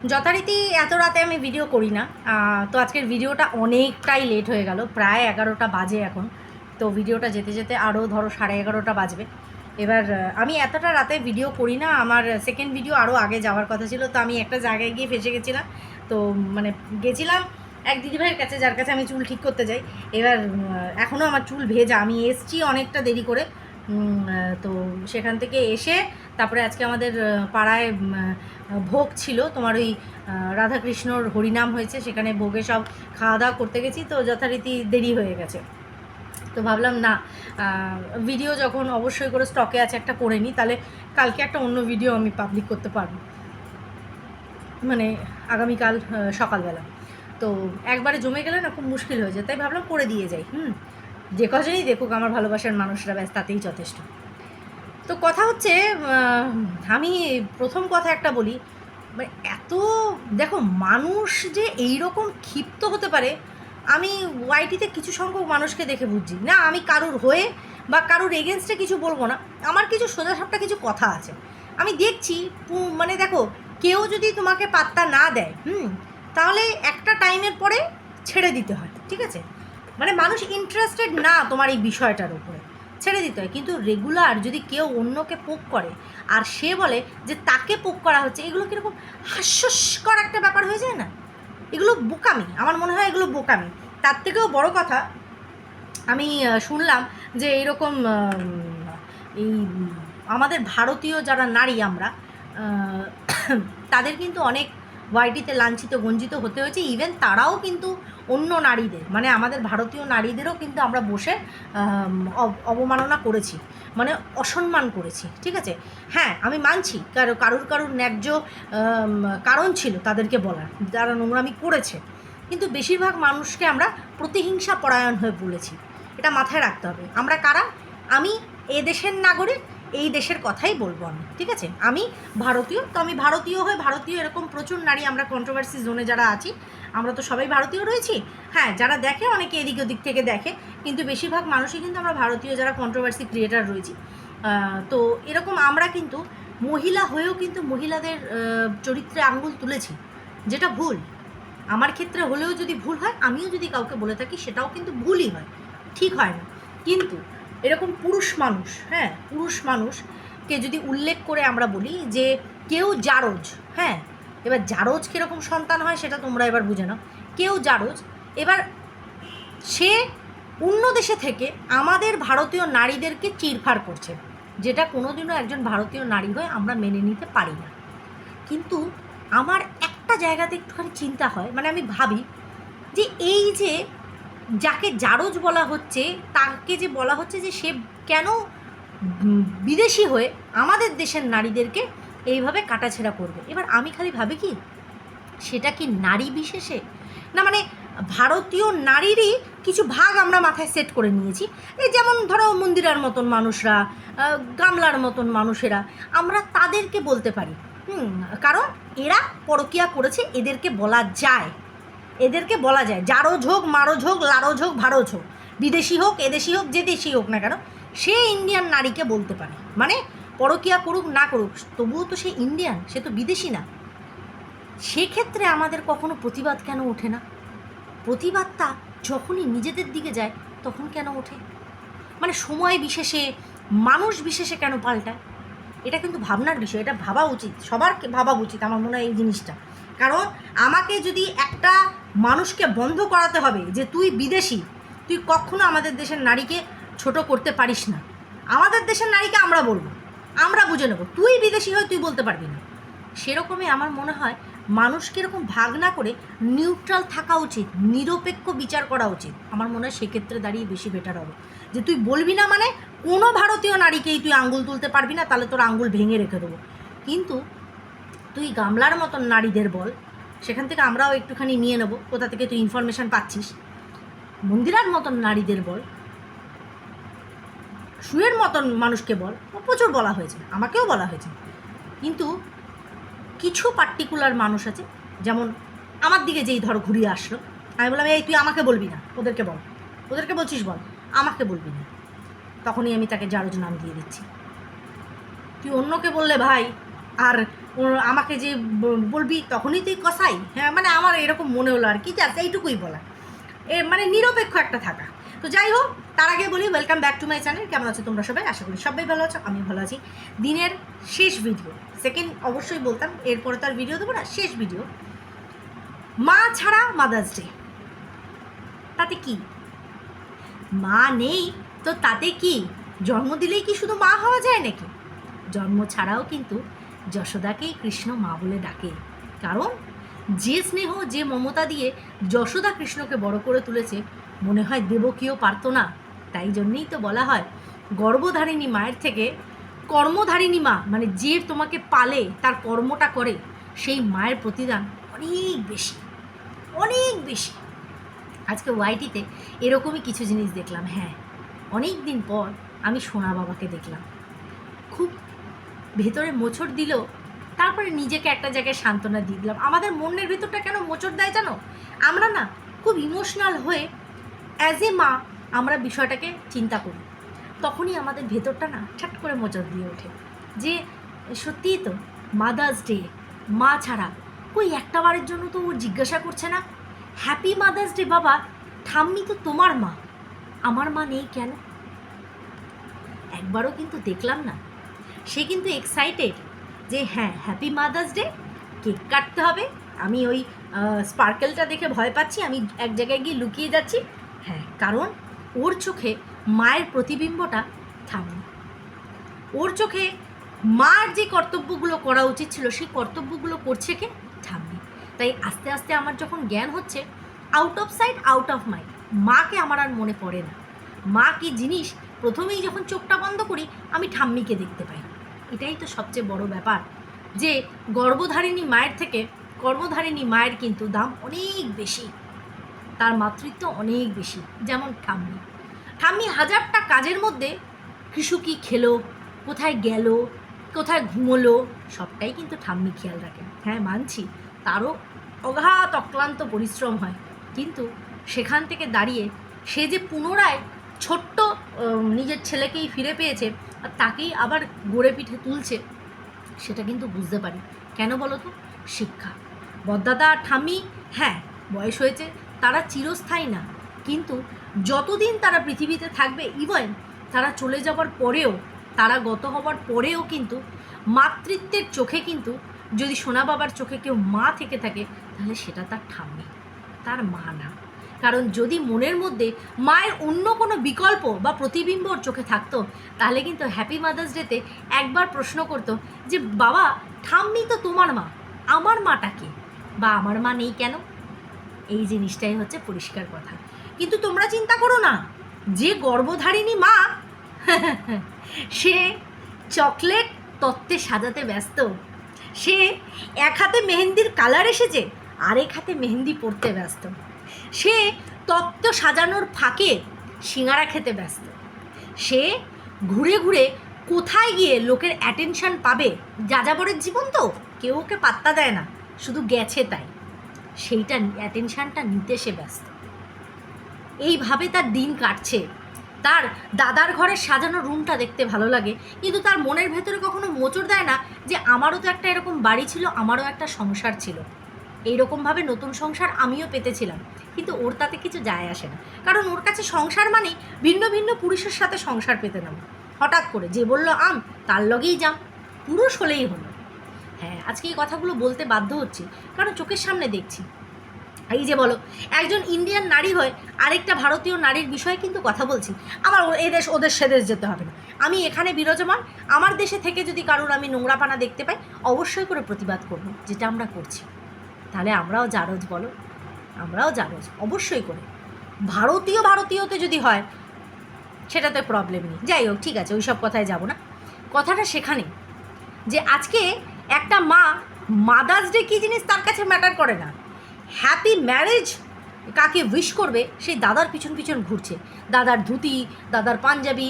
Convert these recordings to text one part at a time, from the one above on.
যথারীতি এত রাতে আমি ভিডিও করি না। তো আজকের ভিডিওটা অনেকটাই লেট হয়ে গেল, প্রায় এগারোটা বাজে এখন। তো ভিডিওটা যেতে যেতে আরও ধরো সাড়ে এগারোটা বাজবে। এবার আমি এতটা রাতে ভিডিও করি না, আমার সেকেন্ড ভিডিও আরও আগে যাওয়ার কথা ছিল, তো আমি একটা জায়গায় গিয়ে ফেসে গেছিলাম। তো মানে গেছিলাম এক দিদিভাইয়ের কাছে, যার কাছে আমি চুল ঠিক করতে যাই। এবার এখনও আমার চুল ভেজা, আমি এসছি অনেকটা দেরি করে। তো সেখান থেকে এসে তারপরে আজকে আমাদের পাড়ায় ভোগ ছিল। তোমার ওই রাধাকৃষ্ণর হরিনাম হয়েছে, সেখানে ভোগে সব খাওয়া দাওয়া করতে গেছি, তো যথারীতি দেরি হয়ে গেছে। তো ভাবলাম না ভিডিও যখন অবশ্যই করে স্টকে আছে একটা করে নিই, তাহলে কালকে একটা অন্য ভিডিও আমি পাবলিক করতে পারব। মানে আগামীকাল সকালবেলা। তো একবারে জমে গেলে না খুব মুশকিল হয়ে যায়, তাই ভাবলাম করে দিয়ে যাই, হুম। যে কজনই দেখুক আমার ভালোবাসার মানুষরা, ব্যাস তাতেই যথেষ্ট। তো কথা হচ্ছে আমি প্রথম কথা একটা বলি মানে এত, দেখো মানুষ যে এই রকম ক্ষিপ্ত হতে পারে, আমি ওয়াইটিতে কিছু সংখ্যক মানুষকে দেখে বুঝছি। না, আমি কারুর হয়ে বা কারুর এগেনস্টে কিছু বলব না, আমার কিছু সোজাসাপটা কিছু কথা আছে। আমি দেখছি মানে দেখো, কেউ যদি তোমাকে পাত্তা না দেয়, হুম, তাহলে একটা টাইমের পরে ছেড়ে দিতে হয়, ঠিক আছে? মানে মানুষ ইন্টারেস্টেড না তোমার এই বিষয়টার উপরে। ছেড়ে দিতে হয়। কিন্তু রেগুলার যদি কেউ অন্যকে পোক করে, আর সে বলে যে তাকে পোক করা হচ্ছে, এগুলো কীরকম হাস্যস্কর একটা ব্যাপার হয়ে যায় না? এগুলো বোকামি। আমার মনে হয় এগুলো বোকামি। তার থেকেও বড় কথা, আমি শুনলাম যে এইরকম এই আমাদের ভারতীয় যারা নারী আমরা তাদের কিন্তু অনেক ওয়াইটিতে লাঞ্ছিত, গঞ্জিত হতে হয়েছে। ইভেন তারাও কিন্তু অন্য নারীদের মানে আমাদের ভারতীয় নারীদেরও কিন্তু আমরা বসে অব- অবমাননা করেছি মানে অসম্মান করেছি, ঠিক আছে? হ্যাঁ আমি মানছি, কারও, কারুর কারুর ন্যায্য কারণ ছিল তাদেরকে বলার, যারা নোংরামি করেছে। কিন্তু বেশিরভাগ মানুষকে আমরা প্রতিহিংসা পরায়ণ হয়ে বলেছি। এটা মাথায় রাখতে হবে। আমরা কারা? আমি এ দেশের নাগরিক এই দেশের কথাই বলব আমি, ঠিক আছে? আমি ভারতীয়, তো আমি ভারতীয় হয়ে ভারতীয় এরকম প্রচুর নারী আমরা কন্ট্রোভার্সি জোনে যারা আছি, আমরা তো সবাই ভারতীয় রয়েছি। হ্যাঁ যারা দেখে অনেকে এদিক ওদিক থেকে দেখে, কিন্তু বেশিরভাগ মানুষই কিন্তু আমরা ভারতীয় যারা কন্ট্রোভার্সি ক্রিয়েটার রয়েছি। তো এরকম আমরা কিন্তু মহিলা হয়েও কিন্তু মহিলাদের চরিত্রে আঙ্গুল তুলেছি, যেটা ভুল। আমার ক্ষেত্রে হলেও যদি ভুল হয়, আমিও যদি কাউকে বলে থাকি, সেটাও কিন্তু ভুলই হয়, ঠিক হয় না। কিন্তু এরকম পুরুষ মানুষ হ্যাঁ পুরুষ মানুষকে যদি উল্লেখ করে আমরা বলি যে কেউ জারজ হ্যাঁ এবার জারজ কীরকম সন্তান হয় সেটা তোমরা এবার বুঝে নাও। কেউ জারজ, এবার সে অন্য দেশে থেকে আমাদের ভারতীয় নারীদেরকে চিরফার করছে, যেটা কোনোদিনও একজন ভারতীয় নারী হয়ে আমরা মেনে নিতে পারি না। কিন্তু আমার একটা জায়গাতে একটুখানি চিন্তা হয় মানে আমি ভাবি যে এই যে যাকে জারজ বলা হচ্ছে, তাকে যে বলা হচ্ছে যে সে কেন বিদেশি হয়ে আমাদের দেশের নারীদেরকে এইভাবে কাটাছেড়া করবে? এবার আমি খালি ভাবি কি, সেটা কি নারী বিশেষে? না মানে ভারতীয় নারীরই কিছু ভাগ আমরা মাথায় সেট করে নিয়েছি। এই যেমন ধরো মন্দিরার মতন মানুষরা গামলার মতন মানুষেরা, আমরা তাদেরকে বলতে পারি। হুম, কারণ এরা পরকিয়া করেছে, এদেরকে বলা যায়। এদেরকে বলা যায় জারোজ হোক মারোজ হোক লারোজ হোক ভারোজ হোক বিদেশি হোক, এদেশি হোক, যে দেশি হোক না কেন, সে ইন্ডিয়ান নারীকে বলতে পারে। মানে পরকিয়া করুক, না করুক, তবুও তো সে ইন্ডিয়ান, সে তো বিদেশি না। সেক্ষেত্রে আমাদের কখনো প্রতিবাদ কেন ওঠে না? প্রতিবাদটা যখনই নিজেদের দিকে যায়, তখন কেন ওঠে? মানে সময় বিশেষে, মানুষ বিশেষে কেন পাল্টায়? এটা কিন্তু ভাবনার বিষয়, এটা ভাবা উচিত, সবার ভাবা উচিত আমার মনে হয় এই জিনিসটা। কারণ আমাকে যদি একটা মানুষকে বন্ধ করাতে হবে যে তুই বিদেশি, তুই কখনো আমাদের দেশের নারীকে ছোট করতে পারিস না। আমাদের দেশের নারীকে আমরা বলব, আমরা বুঝে নেব, তুই বিদেশি হয় তুই বলতে পারবি না। সেরকমই আমার মনে হয় মানুষকে এরকম ভাগ না করে নিউট্রাল থাকা উচিত, নিরপেক্ষ বিচার করা উচিত? আমার মনে হয় সেক্ষেত্রে দাঁড়িয়ে বেশি বেটার হবে। যে তুই বলবি না মানে কোনো ভারতীয় নারীকেই তুই আঙ্গুল তুলতে পারবি না, তাহলে তোর আঙ্গুল ভেঙে রেখে দেবো। কিন্তু তুই গামলার মতন নারীদের বল, সেখান থেকে আমরাও একটুখানি নিয়ে নেব, কোথা থেকে তুই ইনফরমেশান পাচ্ছিস। মন্দিরার মতন নারীদের বল শুয়ের মতন মানুষকে বল প্রচুর বলা হয়েছে, আমাকেও বলা হয়েছে। কিন্তু কিছু পার্টিকুলার মানুষ আছে, যেমন আমার দিকে যেই ধরো ঘুরিয়ে আসলো, আমি বললাম, এই, তুই আমাকে বলবি না, ওদেরকে বল, ওদেরকে বলছিস বল, আমাকে বলবি না। তখনই আমি তাকে জারজ নাম দিয়ে দিচ্ছি। তুই অন্যকে বললে ভাই, আর আমাকে যে বলবি তখনই তুই কষাই হ্যাঁ মানে আমার এরকম মনে হলো আর কি জাস্ট এইটুকুই বলা এ মানে নিরপেক্ষ একটা থাকা। তো যাই হোক, তার আগে বলি welcome back to my channel কেমন আছো তোমরা সবাই? আশা করি সবাই ভালো আছো আমি ভালো আছি। দিনের শেষ ভিডিও সেকেন্ড অবশ্যই বলতাম, এরপরে তো আর ভিডিও দেবো না, শেষ ভিডিও মা ছাড়া মাদার্স ডে তাতে কি? মা নেই, তো তাতে কি? জন্ম দিলেই কি শুধু মা হওয়া যায় নাকি? জন্ম ছাড়াও কিন্তু যশোদাকেই কৃষ্ণ মা বলে ডাকে। কারণ যে স্নেহ, যে মমতা দিয়ে যশোদা কৃষ্ণকে বড় করে তুলেছে মনে হয় দেবকীও পারতো না তাই জন্যেই তো বলা হয়। গর্ভধারিণী মায়ের থেকে কর্মধারিণী মা মানে যে তোমাকে পালে, তার কর্মটা করে, সেই মায়ের প্রতিদান অনেক বেশি অনেক বেশি। আজকে ওয়াইটিতে এরকমই কিছু জিনিস দেখলাম হ্যাঁ অনেক দিন পর আমি সোনা বাবাকে দেখলাম। খুব ভেতরে মোচড় দিল, তারপরে নিজেকে একটা জায়গায় সান্ত্বনা দিয়ে দিলাম। আমাদের মনের ভেতরটা কেন মোচড় দেয় জানো? আমরা না খুব ইমোশনাল হয়ে অ্যাজ এ মা, আমরা বিষয়টাকে চিন্তা করি। তখনই আমাদের ভেতরটা না ছাট করে মজা দিয়ে ওঠে। যে, সত্যিই তো মাদার্স ডে মা ছাড়া কই একটা বারের জন্য তো ও জিজ্ঞাসা করছে না? হ্যাপি মাদার্স ডে বাবা, ঠাম্মি তো তোমার মা। আমার মা নেই কেন? একবারও কিন্তু দেখলাম না। সে কিন্তু এক্সাইটেড যে হ্যাঁ হ্যাপি মাদার্স ডে কেক কাটতে হবে। আমি ওই স্পার্কেলটা দেখে ভয় পাচ্ছি। আমি এক জায়গায় গিয়ে লুকিয়ে যাচ্ছি। হ্যাঁ কারণ ওর চোখে মায়ের প্রতিবিম্বটা থামে। ওর চোখে মার যে কর্তব্যগুলো করা উচিত ছিল, সেই কর্তব্যগুলো করছে কে? ঠাম্মি তাই আস্তে আস্তে আমার যখন জ্ঞান হচ্ছে out of sight out of mind মাকে আমার আর মনে পড়ে না। মা কি জিনিস প্রথমেই যখন চোখটা বন্ধ করি, আমি ঠাম্মিকে দেখতে পাই। এটাই তো সবচেয়ে বড় ব্যাপার যে গর্ভধারিণী মায়ের থেকে কর্মধারিণী মায়ের কিন্তু দাম অনেক বেশি। তার মাতৃত্ব অনেক বেশি, যেমন ঠাম্মি। ঠাম্মি হাজারটা কাজের মধ্যে কিছু কি খেলো, কোথায় গেল, কোথায় ঘুমোলো, সবটাই কিন্তু ঠাম্মি খেয়াল রাখে। হ্যাঁ মানছি, তারও অগাধ অক্লান্ত পরিশ্রম হয়। কিন্তু সেখান থেকে দাঁড়িয়ে সে যে পুনরায় ছোট্ট নিজের ছেলেকেই ফিরে পেয়েছে আর তাকেই আবার গড়ে পিঠে তুলছে, সেটা কিন্তু বুঝতে পারি। কেন বলো তো? শিক্ষা। বদ্দাদা ঠাম্মি হ্যাঁ বয়স হয়েছে তারা চিরস্থায়ী না। কিন্তু যতদিন তারা পৃথিবীতে থাকবে ইভেন তারা চলে যাওয়ার পরেও, তারা গত হওয়ার পরেও কিন্তু মাতৃত্বের চোখে কিন্তু যদি সোনা বাবার চোখে কেউ মা থেকে থাকে, তাহলে সেটা তার ঠাম্মি, তার মা না। কারণ যদি মনের মধ্যে মায়ের অন্য কোনো বিকল্প বা প্রতিবিম্ব ওর চোখে থাকতো, তাহলে কিন্তু হ্যাপি মাদার্স ডেতে একবার প্রশ্ন করতো যে, বাবা, ঠাম্মি তো তোমার মা, আমার মাটা কে? বা আমার মা নেই কেন? এই জিনিসটাই হচ্ছে পরিষ্কার কথা। কিন্তু তোমরা চিন্তা করো না, যে গর্ভধারিণী মা সে চকলেট তত্ত্বে সাজাতে ব্যস্ত। সে এক হাতে মেহেন্দির কালার এসেছে, আরেক হাতে মেহেন্দি পরতে ব্যস্ত। সে তত্ত্ব সাজানোর ফাঁকে সিঙ্গারা খেতে ব্যস্ত। সে ঘুরে ঘুরে কোথায় গিয়ে লোকের অ্যাটেনশন পাবে, যাযাবরের জীবন তো? কেউ ওকে পাত্তা দেয় না, শুধু গেছে তাই। সেইটা অ্যাটেনশানটা নিতে সে ব্যস্ত। এইভাবে তার দিন কাটছে। তার দাদার ঘরের সাজানো রুমটা দেখতে ভালো লাগে, কিন্তু তার মনের ভেতরে কখনো মোচড় দেয় না যে আমারও তো একটা এরকম বাড়ি ছিল, আমারও একটা সংসার ছিল। এইরকমভাবে নতুন সংসার আমিও পেতেছিলাম, কিন্তু ওর তাতে কিছু যায় আসে না। কারণ ওর কাছে সংসার মানে ভিন্ন ভিন্ন পুরুষের সাথে সংসার পেতে নাম। হঠাৎ করে যে বলল, আম, তার লগেই যাম। পুরুষ হলেই হলো। হ্যাঁ আজকে এই কথাগুলো বলতে বাধ্য হচ্ছি, কারণ চোখের সামনে দেখছি। এই যে বলো, একজন ইন্ডিয়ান নারী হয়ে আরেকটা ভারতীয় নারীর বিষয়ে কিন্তু কথা বলছি আমার এদেশ, ওদের সেদেশ যেতে হবে না। আমি এখানে বিরাজমান, আমার দেশে থেকে যদি কারোর আমি নোংরাপানা দেখতে পাই, অবশ্যই করে প্রতিবাদ করব, যেটা আমরা করছি। তাহলে আমরাও জারজ বলো, আমরাও জারজ, অবশ্যই করে। ভারতীয় ভারতীয়তে যদি হয়, সেটাতে প্রবলেম নেই। যাই হোক, ঠিক আছে ওই সব কথায় যাব না। কথাটা সেখানে, যে আজকে একটা মা মাদার্স ডে কী জিনিস তার কাছে ম্যাটার করে না। হ্যাপি ম্যারেজ কাকে উইশ করবে, সেই দাদার পিছন পিছন ঘুরছে। দাদার ধুতি, দাদার পাঞ্জাবি,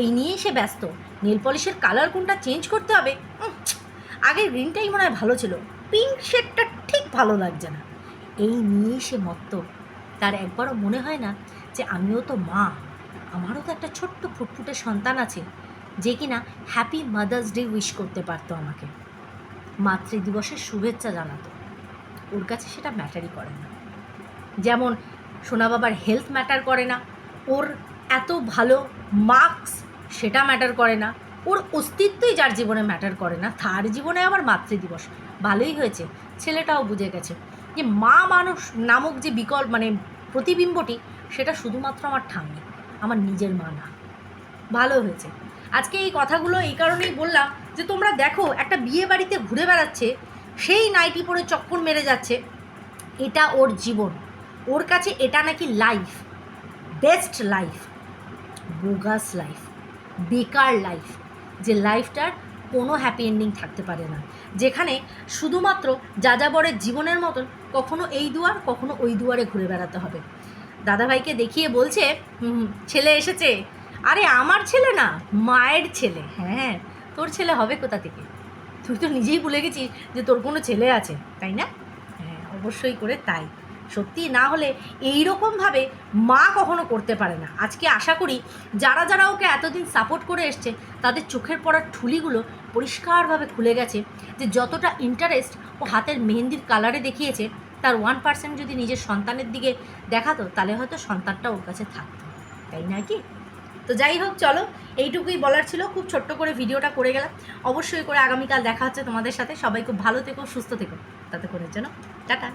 এই নিয়েই সে ব্যস্ত। নেল পলিশের কালার কোনটা চেঞ্জ করতে হবে? আগের গ্রিনটাই মনে হয় ভালো ছিল। পিঙ্ক শেডটা ঠিক ভালো লাগছে না। এই নিয়েই সে মত্ত। তার একবারও মনে হয় না যে আমিও তো মা। আমারও তো একটা ছোট্ট ফুটফুটে সন্তান আছে, যে কিনা হ্যাপি মাদার্স ডে উইশ করতে পারতো আমাকে। মাতৃদিবসের শুভেচ্ছা জানাতো। ওর কাছে সেটা ম্যাটারই করে না। যেমন সোনা বাবার হেলথ ম্যাটার করে না, ওর এত ভালো মার্কস সেটা ম্যাটার করে না, ওর অস্তিত্বই যার জীবনে ম্যাটার করে না, তার জীবনে আবার মাতৃদিবস। ভালোই হয়েছে, ছেলেটাও বুঝে গেছে যে মা মানুষ নামক যে বিকল্প মানে প্রতিবিম্বটি, সেটা শুধুমাত্র আমার ঠাম্মি, আমার নিজের মা না। ভালো হয়েছে। আজকে এই কথাগুলো এই কারণেই বললাম যে তোমরা দেখো, একটা বিয়ে বাড়িতে ঘুরে বেড়াচ্ছে, সেই নাইটি পরে চক্কর মেরে যাচ্ছে। এটা ওর জীবন। ওর কাছে এটা নাকি life best life bogus life বেকার লাইফ যে লাইফটার কোনো হ্যাপি এন্ডিং থাকতে পারে না। যেখানে শুধুমাত্র যাযাবরের জীবনের মতন, কখনো এই দুয়ার, কখনো ওই দুয়ারে ঘুরে বেড়াতে হবে। দাদাভাইকে দেখিয়ে বলছে ছেলে এসেছে। আরে, আমার ছেলে না, মায়ের ছেলে হ্যাঁ। তোর ছেলে হবে কোথা থেকে? তুই তো নিজেই ভুলে গেছিস যে তোর কোনো ছেলে আছে, তাই না? হ্যাঁ অবশ্যই করে তাই। সত্যি না হলে এই রকমভাবে মা কখনো করতে পারে না। আজকে আশা করি যারা যারা ওকে এতদিন সাপোর্ট করে এসছে, তাদের চোখের পড়ার ঠুলিগুলো পরিষ্কারভাবে খুলে গেছে যে যতটা ইন্টারেস্ট ও হাতের মেহেন্দির কালারে দেখিয়েছে, তার ওয়ান পার্সেন্ট যদি নিজের সন্তানের দিকে দেখাতো, তাহলে হয়তো সন্তানটা ওর কাছে থাকতো। তাই না কি? তো যাই হোক, চলো, এইটুকুই বলার ছিল। খুব ছোট্ট করে ভিডিওটা করে গেলাম। অবশ্যই করে আগামীকাল দেখা হচ্ছে তোমাদের সাথে। সবাই খুব ভালো থেকো, সুস্থ থেকো। তাতে করার জন্য টাটা।